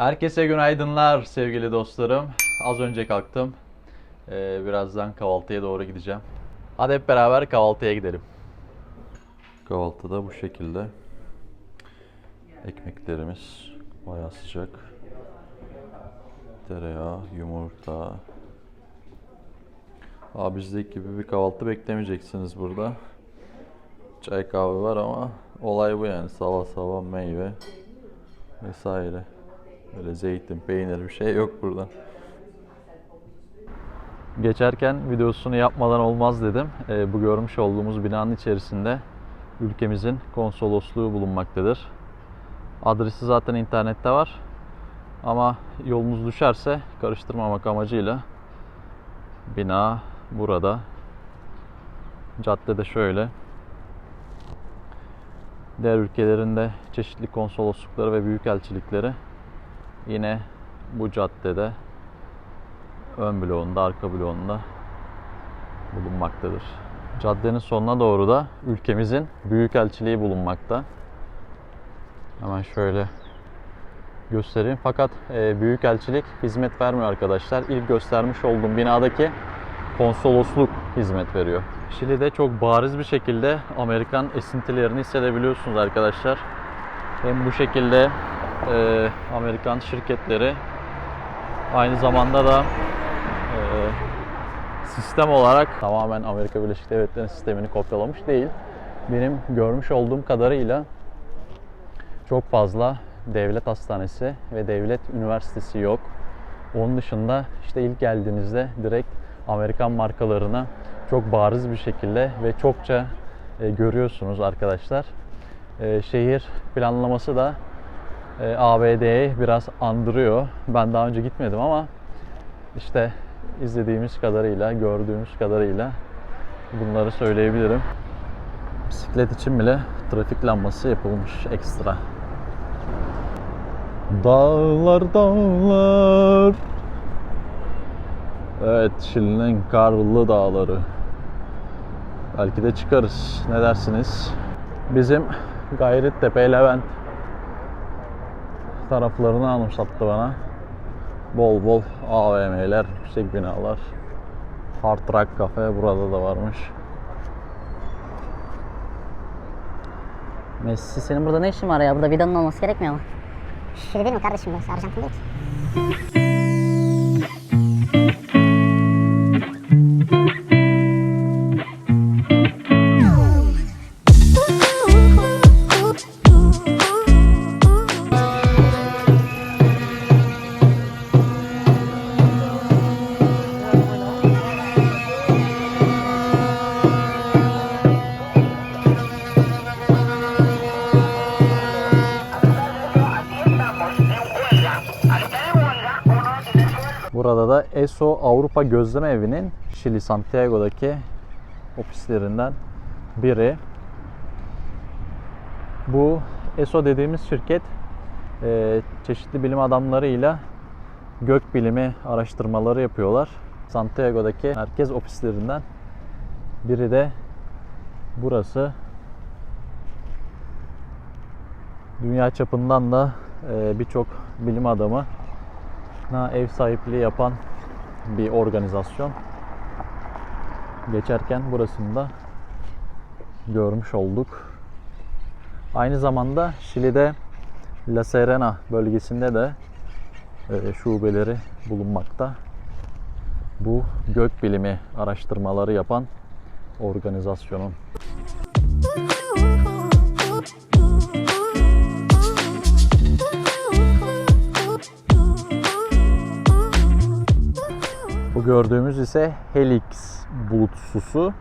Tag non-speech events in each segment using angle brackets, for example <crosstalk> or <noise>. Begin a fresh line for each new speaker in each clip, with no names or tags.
Herkese günaydınlar sevgili dostlarım. Az önce kalktım. Ee, birazdan kahvaltıya doğru gideceğim. Hadi hep beraber kahvaltıya gidelim. Kahvaltı da bu şekilde. Ekmeklerimiz bayağı sıcak. Tereyağı, yumurta. Aa, bizdeki gibi bir kahvaltı beklemeyeceksiniz burada. Çay kahve var ama olay bu yani sabah sabah meyve vesaire. Böyle zeytin, peynir bir şey yok burada. Geçerken videosunu yapmadan olmaz dedim. Ee, bu görmüş olduğumuz binanın içerisinde ülkemizin konsolosluğu bulunmaktadır. Adresi zaten internette var. Ama yolunuz düşerse karıştırmamak amacıyla bina burada. Caddede şöyle. Diğer ülkelerinde çeşitli konsoloslukları ve büyükelçilikleri yine bu caddede ön bloğunda, arka bloğunda bulunmaktadır. Caddenin sonuna doğru da ülkemizin büyükelçiliği bulunmakta. Hemen şöyle göstereyim. Fakat e, büyükelçilik hizmet vermiyor arkadaşlar. İlk göstermiş olduğum binadaki konsolosluk hizmet veriyor. Şili'de çok bariz bir şekilde Amerikan esintilerini hissedebiliyorsunuz arkadaşlar. Hem bu şekilde e, Amerikan şirketleri aynı zamanda da e, sistem olarak tamamen Amerika Birleşik Devletleri'nin sistemini kopyalamış değil. Benim görmüş olduğum kadarıyla çok fazla devlet hastanesi ve devlet üniversitesi yok. Onun dışında işte ilk geldiğinizde direkt Amerikan markalarını çok bariz bir şekilde ve çokça e, görüyorsunuz arkadaşlar. E, şehir planlaması da e, ABD'yi biraz andırıyor. Ben daha önce gitmedim ama işte izlediğimiz kadarıyla, gördüğümüz kadarıyla bunları söyleyebilirim. Bisiklet için bile trafik lambası yapılmış ekstra. Dağlar dağlar Evet Şili'nin karlı dağları Belki de çıkarız ne dersiniz? Bizim Gayrettepe Levent taraflarını anımsattı bana. Bol bol AVM'ler, yüksek binalar. Hard Rock Cafe burada da varmış.
Messi senin burada ne işin var ya? Burada vidanın olması gerekmiyor mu?
Şili değil mi kardeşim burası? Arjantin değil ki.
Burada da ESO Avrupa Gözleme Evi'nin Şili Santiago'daki ofislerinden biri. Bu ESO dediğimiz şirket e, çeşitli bilim adamlarıyla gök bilimi araştırmaları yapıyorlar. Santiago'daki merkez ofislerinden biri de burası. Dünya çapından da e, birçok bilim adamı na ev sahipliği yapan bir organizasyon. Geçerken burasını da görmüş olduk. Aynı zamanda Şili'de La Serena bölgesinde de e, şubeleri bulunmakta. Bu gök bilimi araştırmaları yapan organizasyonun. Gördüğümüz ise Helix bulutsusu.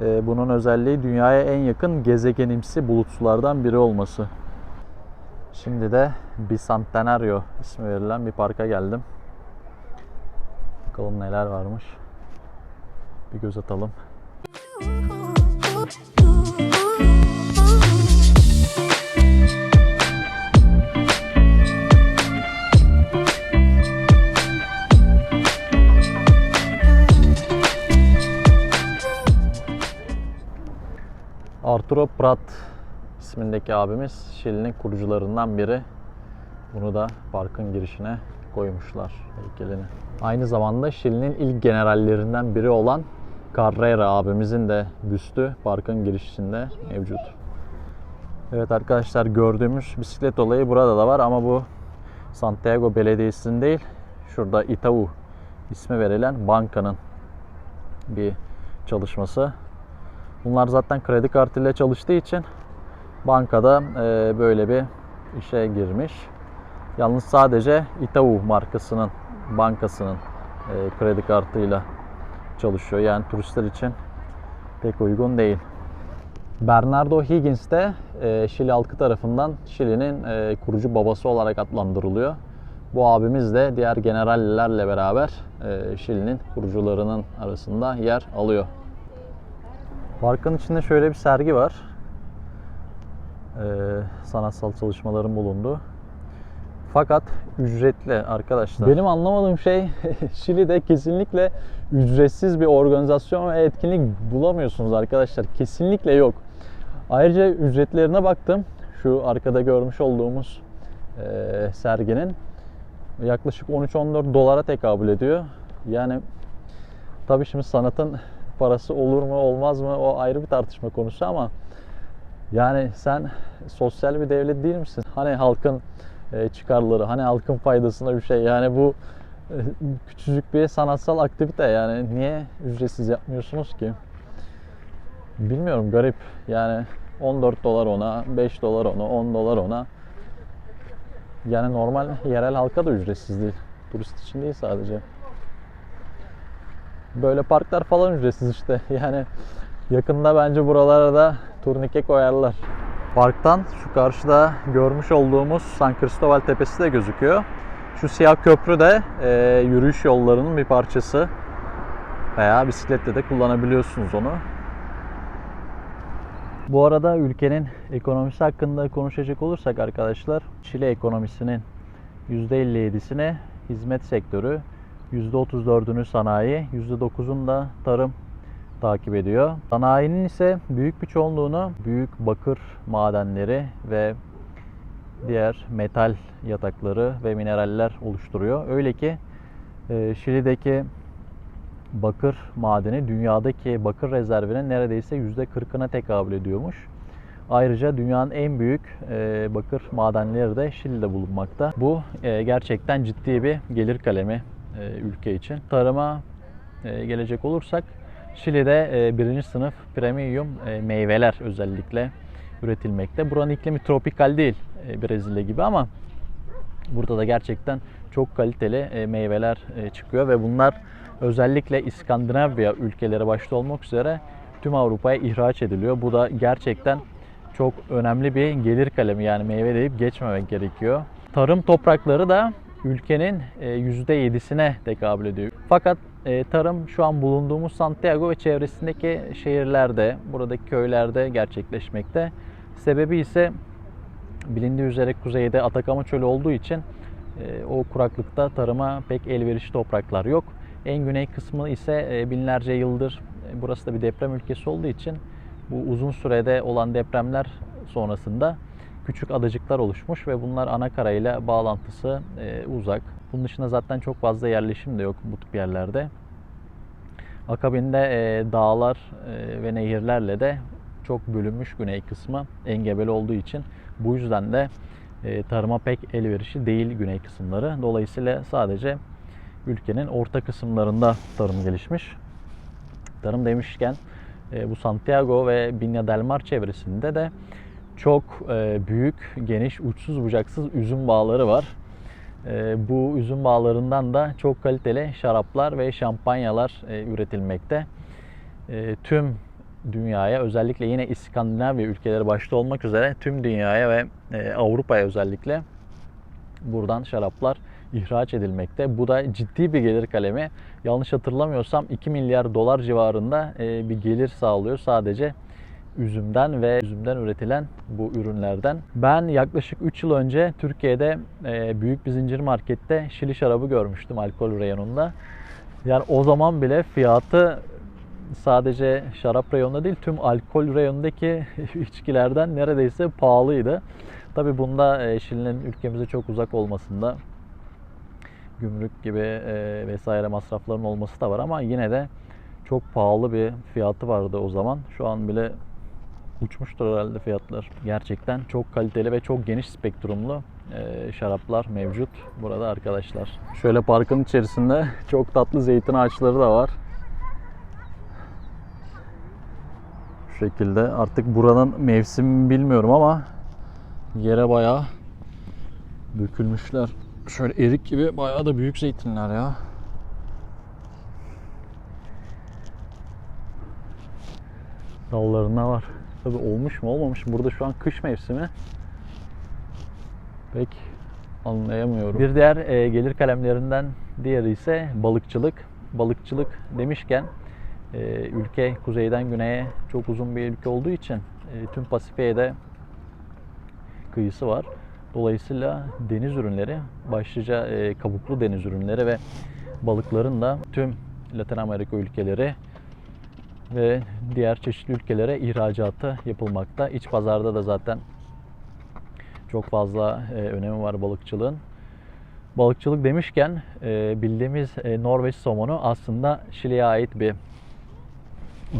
Ee, Bunun özelliği dünyaya en yakın gezegenimsi bulutsulardan biri olması. Şimdi de Bicentenario ismi verilen bir parka geldim. Bakalım neler varmış. Bir göz atalım. Arturo Prat ismindeki abimiz Şili'nin kurucularından biri. Bunu da parkın girişine koymuşlar heykelini. Aynı zamanda Şili'nin ilk generallerinden biri olan Carrera abimizin de büstü parkın girişinde mevcut. Evet arkadaşlar gördüğümüz bisiklet olayı burada da var ama bu Santiago Belediyesi'nin değil. Şurada Itaú ismi verilen bankanın bir çalışması. Bunlar zaten kredi kartıyla çalıştığı için bankada e, böyle bir işe girmiş. Yalnız sadece Itaú markasının bankasının e, kredi kartıyla çalışıyor. Yani turistler için pek uygun değil. Bernardo Higgins de e, Şili halkı tarafından Şili'nin kurucu babası olarak adlandırılıyor. Bu abimiz de diğer generallerle beraber Şili'nin kurucularının arasında yer alıyor. Parkın içinde şöyle bir sergi var. E, sanatsal çalışmaların bulunduğu. Fakat ücretli arkadaşlar. Benim anlamadığım şey <laughs> Şili'de kesinlikle ücretsiz bir organizasyon ve etkinlik bulamıyorsunuz arkadaşlar. Kesinlikle yok. Ayrıca ücretlerine baktım. Şu arkada görmüş olduğumuz e, serginin yaklaşık 13-14 dolara tekabül ediyor. Yani tabii şimdi sanatın parası olur mu olmaz mı o ayrı bir tartışma konusu ama yani sen sosyal bir devlet değil misin? Hani halkın e, çıkarları, hani halkın faydasına bir şey. Yani bu e, küçücük bir sanatsal aktivite yani niye ücretsiz yapmıyorsunuz ki? Bilmiyorum garip. Yani 14 dolar ona, 5 dolar ona, 10 dolar ona. Yani normal yerel halka da ücretsiz değil. Turist için değil sadece. Böyle parklar falan ücretsiz işte. <laughs> Yani yakında bence buralara da turnike koyarlar. Parktan şu karşıda görmüş olduğumuz San Cristobal Tepesi de gözüküyor. Şu siyah köprü de e, yürüyüş yollarının bir parçası. Veya bisikletle de kullanabiliyorsunuz onu. Bu arada ülkenin ekonomisi hakkında konuşacak olursak arkadaşlar, Şili ekonomisinin %57'sine hizmet sektörü, %34'ünü sanayi, %9'un da tarım takip ediyor. Sanayinin ise büyük bir çoğunluğunu büyük bakır madenleri ve diğer metal yatakları ve mineraller oluşturuyor. Öyle ki e, Şili'deki bakır madeni dünyadaki bakır rezervinin neredeyse %40'ına tekabül ediyormuş. Ayrıca dünyanın en büyük e, bakır madenleri de Şili'de bulunmakta. Bu e, gerçekten ciddi bir gelir kalemi ülke için. Tarıma e, gelecek olursak Şili'de e, birinci sınıf premium e, meyveler özellikle üretilmekte. Buranın iklimi tropikal değil e, Brezilya gibi ama burada da gerçekten çok kaliteli e, meyveler e, çıkıyor ve bunlar özellikle İskandinavya ülkeleri başta olmak üzere tüm Avrupa'ya ihraç ediliyor. Bu da gerçekten çok önemli bir gelir kalemi yani meyve deyip geçmemek gerekiyor. Tarım toprakları da ülkenin e, %7'sine tekabül ediyor. Fakat e, tarım şu an bulunduğumuz Santiago ve çevresindeki şehirlerde, buradaki köylerde gerçekleşmekte. Sebebi ise bilindiği üzere kuzeyde Atakama çölü olduğu için e, o kuraklıkta tarıma pek elverişli topraklar yok. En güney kısmı ise e, binlerce yıldır e, burası da bir deprem ülkesi olduğu için bu uzun sürede olan depremler sonrasında küçük adacıklar oluşmuş ve bunlar ana karayla bağlantısı e, uzak. Bunun dışında zaten çok fazla yerleşim de yok bu tip yerlerde. Akabinde e, dağlar e, ve nehirlerle de çok bölünmüş güney kısmı engebeli olduğu için bu yüzden de e, tarıma pek elverişli değil güney kısımları. Dolayısıyla sadece ülkenin orta kısımlarında tarım gelişmiş. Tarım demişken e, bu Santiago ve Viña del Mar çevresinde de çok e, büyük, geniş, uçsuz bucaksız üzüm bağları var. E, bu üzüm bağlarından da çok kaliteli şaraplar ve şampanyalar e, üretilmekte. Tüm dünyaya özellikle yine İskandinavya ülkeleri başta olmak üzere tüm dünyaya ve Avrupa'ya özellikle buradan şaraplar ihraç edilmekte. Bu da ciddi bir gelir kalemi. Yanlış hatırlamıyorsam 2 milyar dolar civarında bir gelir sağlıyor sadece üzümden ve üzümden üretilen bu ürünlerden. Ben yaklaşık 3 yıl önce Türkiye'de e, büyük bir zincir markette Şili şarabı görmüştüm alkol reyonunda. Yani o zaman bile fiyatı sadece şarap reyonunda değil tüm alkol reyonundaki <laughs> içkilerden neredeyse pahalıydı. Tabi bunda e, Şili'nin ülkemize çok uzak olmasında gümrük gibi e, vesaire masrafların olması da var ama yine de çok pahalı bir fiyatı vardı o zaman. Şu an bile uçmuştur herhalde fiyatlar. Gerçekten çok kaliteli ve çok geniş spektrumlu e, şaraplar mevcut burada arkadaşlar. Şöyle parkın içerisinde çok tatlı zeytin ağaçları da var. Şu şekilde artık buranın mevsimi bilmiyorum ama yere bayağı dökülmüşler. Şöyle erik gibi bayağı da büyük zeytinler ya. Dallarında var. Tabi olmuş mu olmamış mı? Burada şu an kış mevsimi. Pek anlayamıyorum. Bir diğer e, gelir kalemlerinden diğeri ise balıkçılık. Balıkçılık demişken e, ülke kuzeyden güneye çok uzun bir ülke olduğu için e, tüm Pasifik'e de kıyısı var. Dolayısıyla deniz ürünleri, başlıca e, kabuklu deniz ürünleri ve balıkların da tüm Latin Amerika ülkeleri ve diğer çeşitli ülkelere ihracatı yapılmakta. İç pazarda da zaten çok fazla e, önemi var balıkçılığın. Balıkçılık demişken e, bildiğimiz e, Norveç somonu aslında Şili'ye ait bir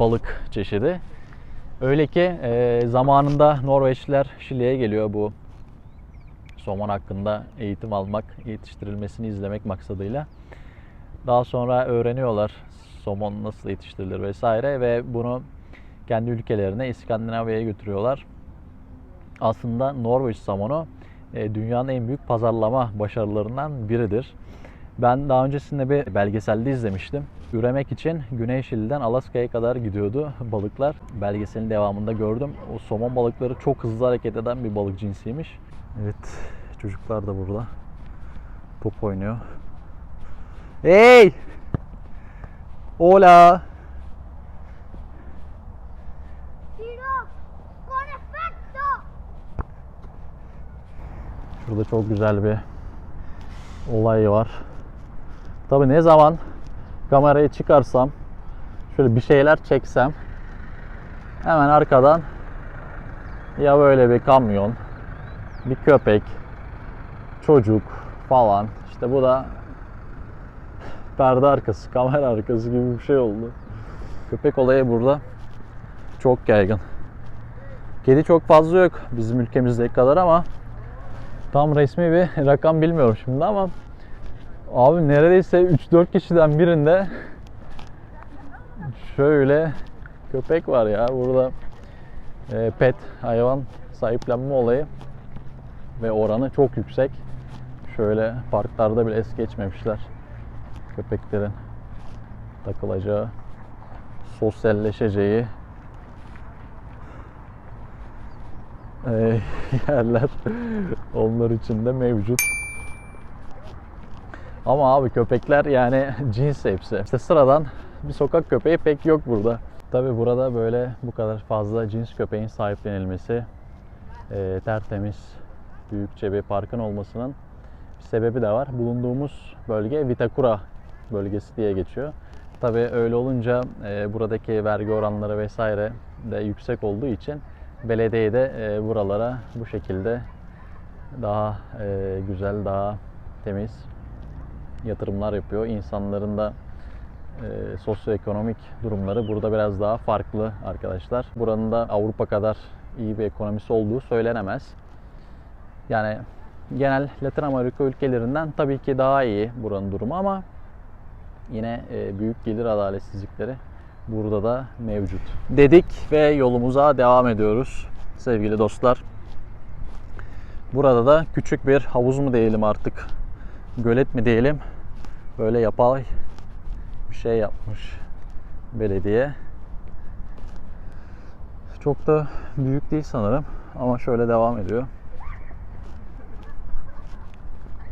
balık çeşidi. Öyle ki e, zamanında Norveçliler Şili'ye geliyor bu somon hakkında eğitim almak, yetiştirilmesini izlemek maksadıyla. Daha sonra öğreniyorlar somon nasıl yetiştirilir vesaire ve bunu kendi ülkelerine İskandinavya'ya götürüyorlar. Aslında Norveç somonu e, dünyanın en büyük pazarlama başarılarından biridir. Ben daha öncesinde bir belgeselde izlemiştim. Üremek için Güney Şili'den Alaska'ya kadar gidiyordu <laughs> balıklar. Belgeselin devamında gördüm. O somon balıkları çok hızlı hareket eden bir balık cinsiymiş. Evet, çocuklar da burada. Top oynuyor. Hey! Hola!
Tiro con efecto.
Şurada çok güzel bir olay var. Tabi ne zaman kamerayı çıkarsam şöyle bir şeyler çeksem hemen arkadan ya böyle bir kamyon, bir köpek, çocuk falan. İşte bu da perde arkası, kamera arkası gibi bir şey oldu. Köpek olayı burada çok yaygın. Kedi çok fazla yok bizim ülkemizdeki kadar ama tam resmi bir rakam bilmiyorum şimdi ama abi neredeyse 3-4 kişiden birinde şöyle köpek var ya burada e, pet hayvan sahiplenme olayı ve oranı çok yüksek. Şöyle parklarda bile es geçmemişler köpeklerin takılacağı, sosyalleşeceği e, <laughs> yerler onlar için de mevcut. Ama abi köpekler yani <laughs> cins hepsi. İşte sıradan bir sokak köpeği pek yok burada. Tabi burada böyle bu kadar fazla cins köpeğin sahiplenilmesi, e, tertemiz, büyükçe bir parkın olmasının bir sebebi de var. Bulunduğumuz bölge Vitakura bölgesi diye geçiyor. Tabi öyle olunca e, buradaki vergi oranları vesaire de yüksek olduğu için belediye de e, buralara bu şekilde daha e, güzel, daha temiz yatırımlar yapıyor. İnsanların da e, sosyoekonomik durumları burada biraz daha farklı arkadaşlar. Buranın da Avrupa kadar iyi bir ekonomisi olduğu söylenemez. Yani genel Latin Amerika ülkelerinden tabii ki daha iyi buranın durumu ama yine e, büyük gelir adaletsizlikleri burada da mevcut. Dedik ve yolumuza devam ediyoruz sevgili dostlar. Burada da küçük bir havuz mu diyelim artık, gölet mi diyelim, böyle yapay bir şey yapmış belediye. Çok da büyük değil sanırım ama şöyle devam ediyor.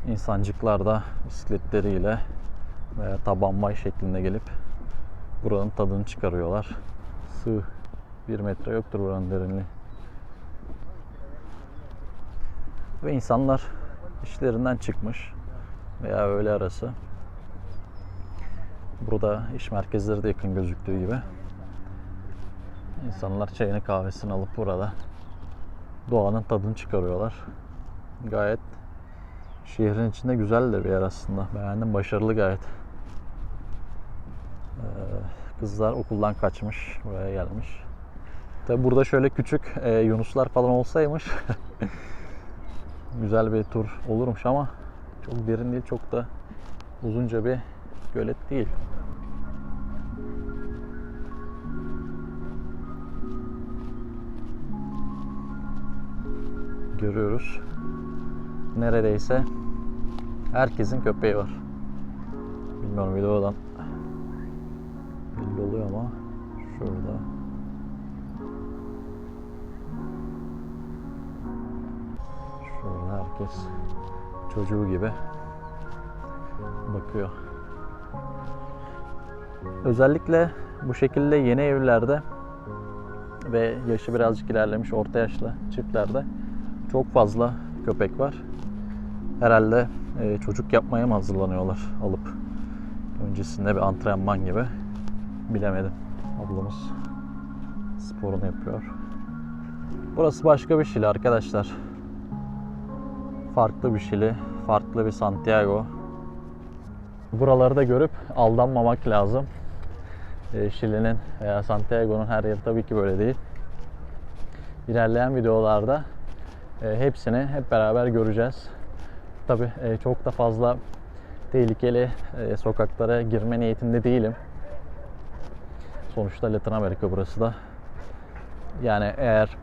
İnsancıklar da bisikletleriyle veya taban bay şeklinde gelip buranın tadını çıkarıyorlar. Sığ bir metre yoktur buranın derinliği. Ve insanlar işlerinden çıkmış veya öğle arası. Burada iş merkezleri de yakın gözüktüğü gibi. İnsanlar çayını kahvesini alıp burada doğanın tadını çıkarıyorlar. Gayet şehrin içinde güzel de bir yer aslında. Beğendim, başarılı gayet. Ee, kızlar okuldan kaçmış, buraya gelmiş. Tabi burada şöyle küçük e, yunuslar falan olsaymış <laughs> güzel bir tur olurmuş ama çok derin değil, çok da uzunca bir gölet değil. Görüyoruz. Neredeyse herkesin köpeği var. Bilmiyorum videodan belli oluyor ama şurada. Şurada herkes çocuğu gibi bakıyor. Özellikle bu şekilde yeni evlerde ve yaşı birazcık ilerlemiş orta yaşlı çiftlerde çok fazla köpek var. Herhalde e, çocuk yapmaya mı hazırlanıyorlar alıp öncesinde bir antrenman gibi bilemedim. Ablamız sporunu yapıyor. Burası başka bir Şili arkadaşlar. Farklı bir Şili, farklı bir Santiago. Buraları da görüp aldanmamak lazım. E, Şili'nin veya Santiago'nun her yeri tabii ki böyle değil. İlerleyen videolarda e, hepsini hep beraber göreceğiz. Tabii e, çok da fazla tehlikeli e, sokaklara girme niyetinde değilim. Sonuçta Latin Amerika burası da. Yani eğer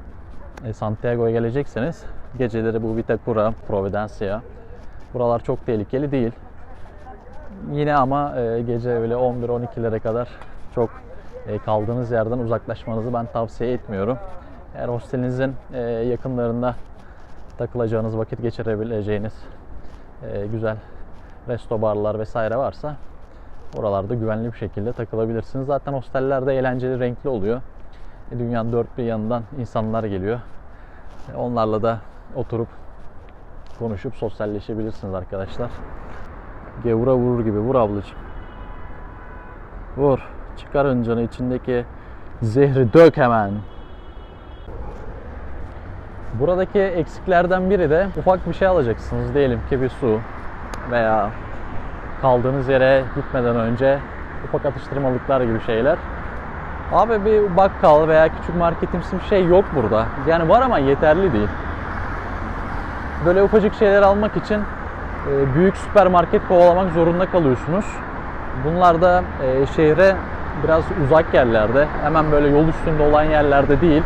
e, Santiago'ya gelecekseniz geceleri bu Vitacura, Providencia buralar çok tehlikeli değil. Yine ama e, gece öyle 11-12'lere kadar çok e, kaldığınız yerden uzaklaşmanızı ben tavsiye etmiyorum. Eğer hostelinizin yakınlarında takılacağınız, vakit geçirebileceğiniz güzel resto barlar vesaire varsa oralarda güvenli bir şekilde takılabilirsiniz. Zaten hostellerde eğlenceli, renkli oluyor. E, dünyanın dört bir yanından insanlar geliyor. E, onlarla da oturup konuşup sosyalleşebilirsiniz arkadaşlar. Gevura vurur gibi vur ablacığım. Vur. Çıkar hıncını içindeki zehri dök hemen. Buradaki eksiklerden biri de ufak bir şey alacaksınız. Diyelim ki bir su veya kaldığınız yere gitmeden önce ufak atıştırmalıklar gibi şeyler. Abi bir bakkal veya küçük marketimsi bir şey yok burada. Yani var ama yeterli değil. Böyle ufacık şeyler almak için e, büyük süpermarket kovalamak zorunda kalıyorsunuz. Bunlar da e, şehre biraz uzak yerlerde, hemen böyle yol üstünde olan yerlerde değil.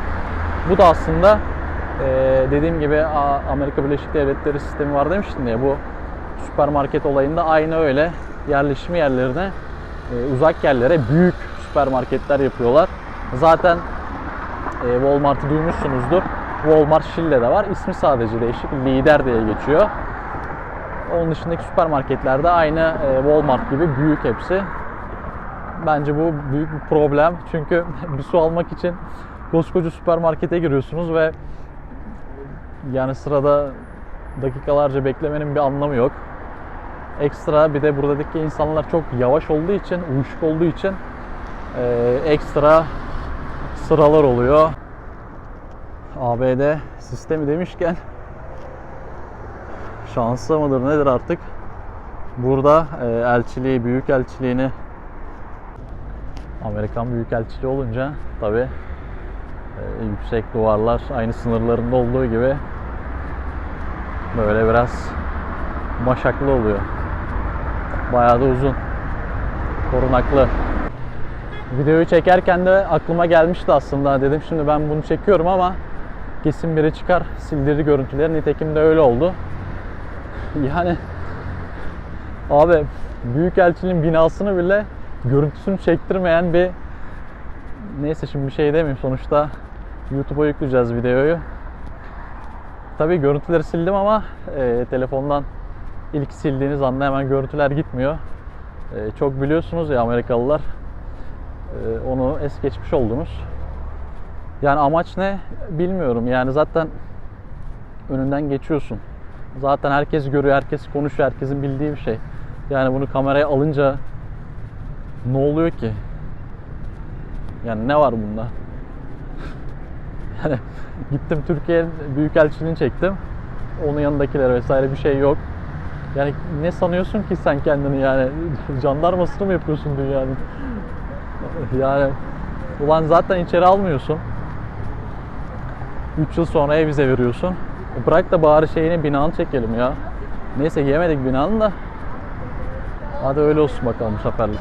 Bu da aslında e, dediğim gibi Amerika Birleşik Devletleri sistemi var demiştim ya bu süpermarket olayında aynı öyle yerleşim yerlerine e, uzak yerlere büyük süpermarketler yapıyorlar. Zaten e, Walmart'ı duymuşsunuzdur. Walmart Şili'de var. İsmi sadece değişik. Lider diye geçiyor. Onun dışındaki süpermarketlerde aynı e, Walmart gibi büyük hepsi. Bence bu büyük bir problem. Çünkü <laughs> bir su almak için koskoca süpermarkete giriyorsunuz ve yani sırada dakikalarca beklemenin bir anlamı yok. Ekstra bir de buradaki insanlar çok yavaş olduğu için, uyuşuk olduğu için e, ekstra sıralar oluyor. ABD sistemi demişken şansı mıdır nedir artık? Burada e, elçiliği, büyük elçiliğini Amerikan büyükelçiliği olunca tabi yüksek duvarlar aynı sınırlarında olduğu gibi böyle biraz maşaklı oluyor. Bayağı da uzun. Korunaklı. Videoyu çekerken de aklıma gelmişti aslında. Dedim şimdi ben bunu çekiyorum ama kesin biri çıkar sildirir görüntüleri. Nitekim de öyle oldu. <laughs> Yani abi Büyükelçiliğin binasını bile görüntüsünü çektirmeyen bir neyse şimdi bir şey demeyeyim sonuçta YouTube'a yükleyeceğiz videoyu. Tabii görüntüleri sildim ama e, telefondan ilk sildiğiniz anda hemen görüntüler gitmiyor. E, çok biliyorsunuz ya Amerikalılar e, onu es geçmiş oldunuz. Yani amaç ne bilmiyorum. Yani zaten önünden geçiyorsun. Zaten herkes görüyor, herkes konuşuyor, herkesin bildiği bir şey. Yani bunu kameraya alınca ne oluyor ki? Yani ne var bunda? Yani <laughs> gittim Türkiye Büyükelçiliğini çektim. Onun yanındakiler vesaire bir şey yok. Yani ne sanıyorsun ki sen kendini yani <laughs> jandarmasını mı yapıyorsun dünyanın? <laughs> Yani ulan zaten içeri almıyorsun. 3 yıl sonra ev bize veriyorsun. E Bırak da bari şeyini binanı çekelim ya. Neyse yemedik binanı da. Hadi öyle olsun bakalım bu seferlik.